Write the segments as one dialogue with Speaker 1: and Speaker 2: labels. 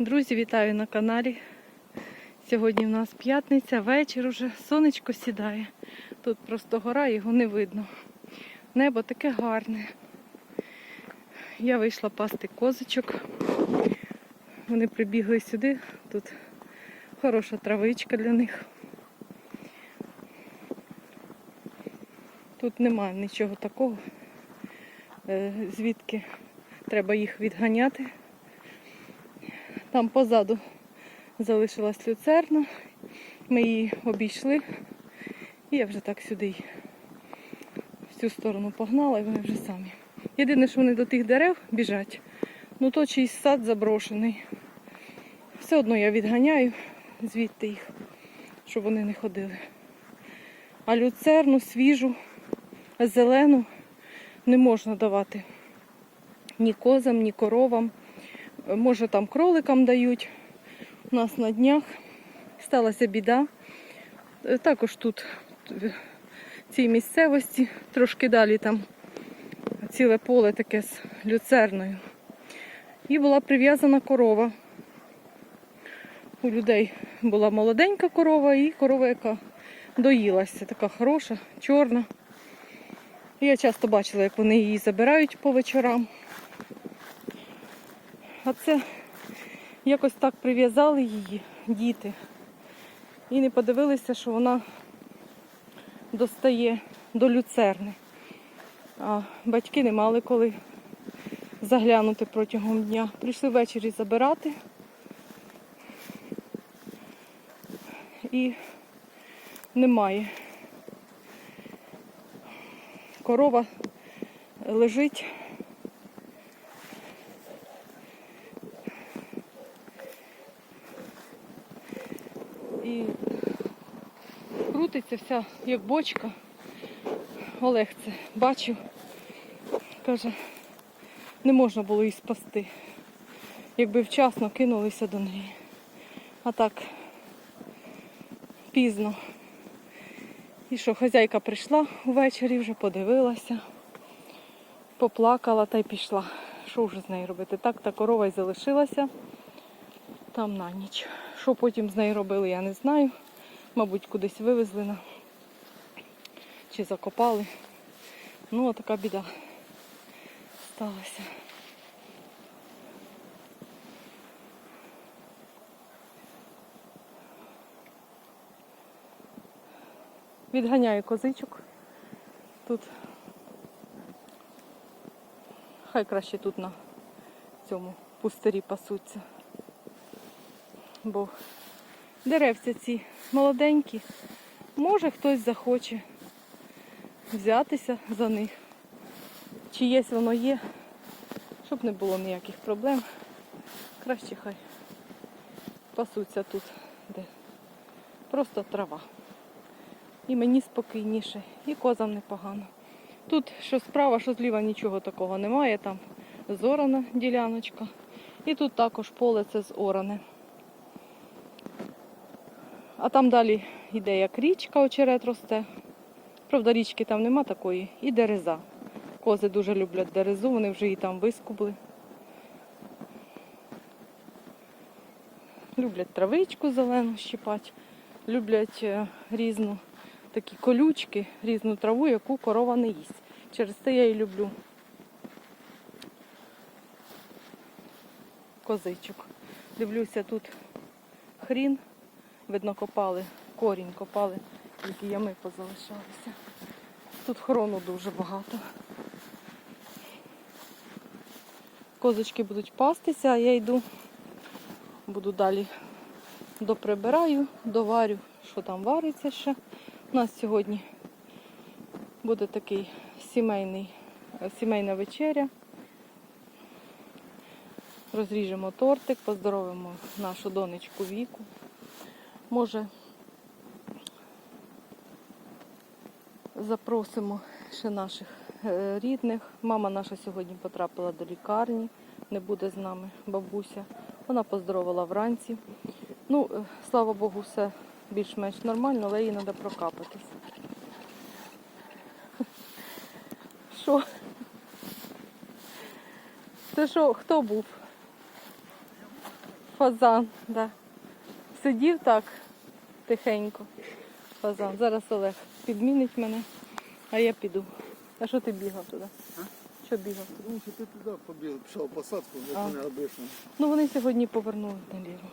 Speaker 1: Друзі, вітаю на каналі. Сьогодні в нас п'ятниця, вечір уже, сонечко сідає. Тут просто гора, його не видно. Небо таке гарне. Я вийшла пасти козочок. Вони прибігли сюди. Тут хороша травичка для них. Тут немає нічого такого, е, звідки треба їх відганяти. Там позаду залишилась люцерна. Ми її обійшли. І я вже так сюди в цю сторону погнала, і вони вже самі. Єдине, що вони до тих дерев біжать, ну то чийсь сад заброшений. Все одно я відганяю звідти їх, щоб вони не ходили. А люцерну, свіжу, зелену не можна давати ні козам, ні коровам. Може там кроликам дають. У нас на днях сталася біда. Е, Також тут, в цій місцевості, трошки далі там ціле поле таке з люцерною. І була прив'язана корова. У людей була молоденька корова і корова, яка доїлася, така хороша, чорна. Я часто бачила, як вони її забирають по вечорам. А це якось так прив'язали її діти. І не подивилися, що вона достає до люцерни. А батьки не мали коли заглянути протягом дня. Прийшли ввечері забирати. І немає. Корова лежить. Крутиться вся, як бочка. Олег це бачив. Каже, не можна було її спасти, якби вчасно кинулися до неї. А так пізно. І що, хазяйка прийшла ввечері, вже подивилася, поплакала та й пішла. Що вже з нею робити? Так та корова й залишилася там на ніч. Що потім з нею робили, я не знаю. Мабуть, кудись вивезли на чи закопали. Ну, така біда сталася. Відганяю козичок. Тут хай краще тут на цьому пустирі пасуться. Бо деревця ці молоденькі. Може хтось захоче взятися за них. Чиєсь воно є, щоб не було ніяких проблем. Краще хай пасуться тут, де просто трава. І мені спокійніше, і козам непогано. Тут що справа, що зліва нічого такого немає, там зорана діляночка. І тут також поле це зоране. А там далі йде як річка, очерет росте. Правда, річки там нема такої. І дереза. Кози дуже люблять дерезу, вони вже її там вискубли. Люблять травичку зелену щипати, люблять е, різну такі колючки, різну траву, яку корова не їсть. Через це я і люблю козичок. Дивлюся, тут хрін, видно, копали, корінь копали, тільки ями позалишалися. Тут хрону дуже багато. Козочки будуть пастися, а я йду, буду далі доприбираю, доварю, що там вариться ще. У нас сьогодні буде такий сімейний, сімейна вечеря. Розріжемо тортик, поздоровимо нашу донечку Віку. Може, запросимо ще наших е, рідних. Мама наша сьогодні потрапила до лікарні, не буде з нами бабуся. Вона поздоровила вранці. Ну, е, слава Богу, все більш-менш нормально, але їй треба прокапатись. Що? Це що, хто був? Фазан, да. Сидів так тихенько. Фазан. Зараз Олег підмінить мене, а я піду. А що ти бігав туди?
Speaker 2: А?
Speaker 1: Що бігав?
Speaker 2: Тому що ти туди побіг, пішов посадку, як мене обично.
Speaker 1: Ну вони сьогодні повернули наліво.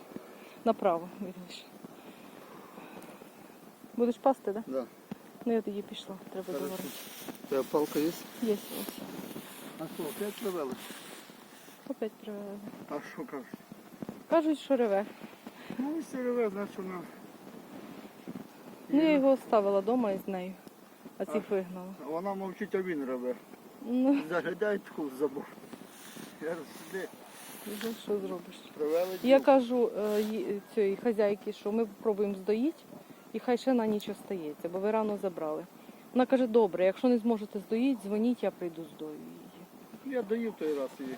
Speaker 1: Направо, вірніше. Будеш пасти, так? Да?
Speaker 2: Да.
Speaker 1: Ну я тоді пішла, треба договорити.
Speaker 2: Тебе палка є?
Speaker 1: Є ось.
Speaker 2: А що, опять привели?
Speaker 1: Опять привели.
Speaker 2: А що кажеш?
Speaker 1: Кажуть, що реве.
Speaker 2: Ну, реве, значить вона.
Speaker 1: Ну я його оставила вдома із нею, а цих
Speaker 2: А.
Speaker 1: вигнала.
Speaker 2: Вона мовчить, а він реве.
Speaker 1: Ну,
Speaker 2: Заглядай таку в забор. Я ж сюди
Speaker 1: ну, що зробиш?
Speaker 2: привели.
Speaker 1: Я кажу е, цієї хазяйки, що ми спробуємо здоїти, і хай ще на ніч остається, бо ви рано забрали. Вона каже, добре, якщо не зможете здоїти, дзвоніть, я прийду здою її.
Speaker 2: Я доїв той раз її.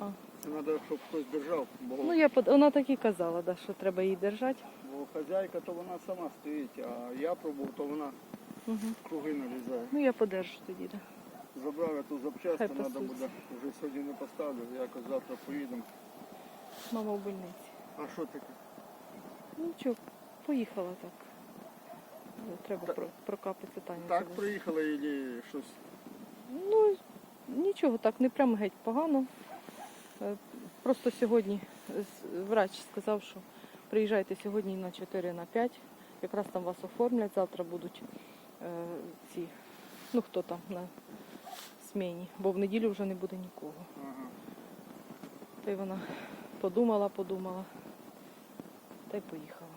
Speaker 1: А.
Speaker 2: Треба, щоб хтось держав, бо,
Speaker 1: Ну, я под- вона так і казала, да, що треба її держати.
Speaker 2: бо хазяйка то вона сама стоїть, а я пробував, то вона
Speaker 1: Угу.
Speaker 2: круги нарізає.
Speaker 1: Ну я подержу тоді. Да.
Speaker 2: Забрав я ту запчастку,
Speaker 1: Хай
Speaker 2: треба
Speaker 1: пасуться.
Speaker 2: буде. Вже сьогодні не поставлю, якось завтра поїдемо.
Speaker 1: Мама в больниці.
Speaker 2: А що таке?
Speaker 1: Ну нічого, поїхала так. Е, Треба
Speaker 2: Та-
Speaker 1: про, прокапати Таню.
Speaker 2: Так приїхала і щось.
Speaker 1: Ну, нічого, так, не прямо геть погано. Е, Просто сьогодні врач сказав, що приїжджайте сьогодні на 4 на 5. Якраз там вас оформлять, завтра будуть е, ці, ну хто там на сміні, бо в неділю вже не буде нікого. Та й вона подумала, подумала, та й поїхала.